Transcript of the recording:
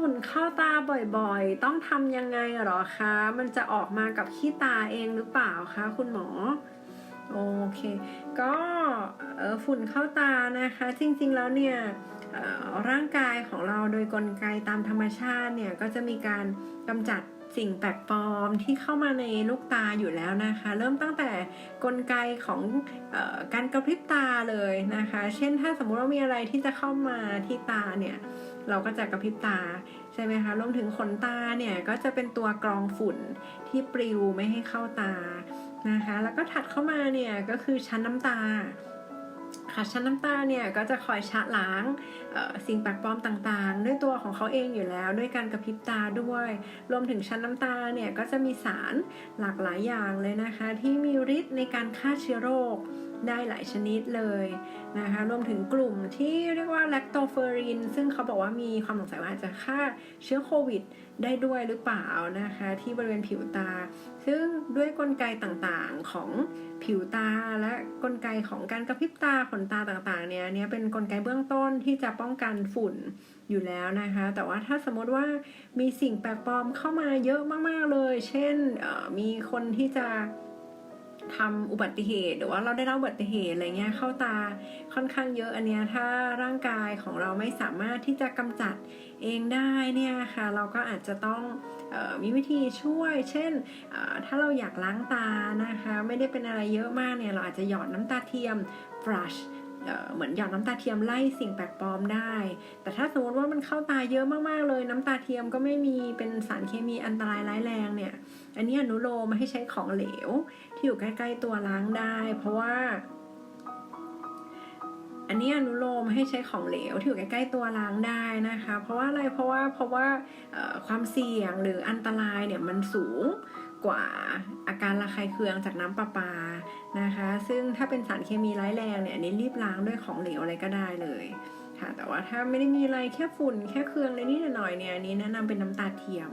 ฝุ่นเข้าตาบ่อยๆ ต้องทำยังไงหรอคะ มันจะออกมากับขี้ตาเองหรือเปล่าคะคุณหมอ โอเค ก็ฝุ่นเข้าตานะคะ จริงๆแล้วเนี่ยร่างกายของเราโดยกลไกตามธรรมชาติเนี่ย ก็จะมีการกำจัดสิ่งแปลกปลอมที่เข้ามาในลูกตาอยู่แล้วนะคะ เริ่มตั้งแต่กลไกของออการกระพริบตาเลยนะคะ เช่นถ้าสมมุติว่ามีอะไรที่จะเข้ามาที่ตาเนี่ย เราก็จะกระพริบตาใช่ไหมคะรวมถึงขนตาเนี่ยก็จะเป็นตัวกรองฝุ่นที่ปลิวไม่ให้เข้าตา นะคะ แล้วก็ถัดเข้ามาเนี่ยก็คือชั้นน้ำตาค่ะชั้นน้ำตาเนี่ยก็จะคอยชะล้างสิ่งแปลกปลอมต่างๆ ด้วยตัวของเขาเองอยู่แล้ว ด้วยการกระพริบตาด้วย รวมถึงชั้นน้ำตาเนี่ยก็จะมีสารหลากหลายอย่างเลยนะคะ ที่มีฤทธิ์ในการฆ่าเชื้อโรค ได้หลายชนิดเลยนะคะรวมถึงกลุ่มที่เรียกว่าแลคโตเฟอริน ซึ่งเขาบอกว่ามีความสงสัยว่าอาจจะฆ่าเชื้อโควิดได้ด้วยหรือเปล่านะคะที่บริเวณผิวตา ซึ่งด้วยกลไกต่างๆของผิวตาและกลไกของการกระพริบตาขนตาต่างๆเนี่ยเนี่ยเป็นกลไกเบื้องต้นที่จะป้องกันฝุ่นอยู่แล้วนะคะ แต่ว่าถ้าสมมติว่ามีสิ่งแปลกปลอมเข้ามาเยอะมากๆเลย เช่นมีคนที่จะ ทำอุบัติเหตุ หรือว่าเราได้รับอุบัติเหตุอะไรเงี้ยเข้าตาค่อนข้างเยอะอันเนี้ยถ้าร่างกายของเราไม่สามารถที่จะกำจัดเองได้เนี่ยค่ะเราก็อาจจะต้องออมีวิธีช่วย เช่น ถ้าเราอยากล้างตานะคะ ไม่ได้เป็นอะไรเยอะมากเนี่ยเราอาจจะหยอดน้ำตาเทียม brush เหมือนหยอดน้ำตาเทียมไล่สิ่งแปลกปลอมได้ แต่ถ้าสมมติว่ามันเข้าตาเยอะมากๆเลย น้ำตาเทียมก็ไม่มีเป็นสารเคมีอันตรายร้ายแรงเนี่ย อันนี้อนุโลมให้ใช้ของเหลว ที่อยู่ใกล้ๆตัวล้างได้ เพราะว่า อันนี้อนุโลมให้ใช้ของเหลวที่อยู่ใกล้ๆตัวล้างได้นะคะ เพราะว่าอะไรเพราะว่าเพราะว่าความเสี่ยงหรืออันตรายเนี่ยมันสูง กว่าอาการระคายเคืองจากน้ำประปานะคะ ซึ่งถ้าเป็นสารเคมีร้ายแรงเนี่ยอันนี้รีบล้างด้วยของเหลวอะไรก็ได้เลยค่ะแต่ว่าถ้าไม่ได้มีอะไรแค่ฝุ่นแค่เคืองเลยนิดหน่อยเนี่ยอันนี้แนะนำเป็นน้ำตาเทียม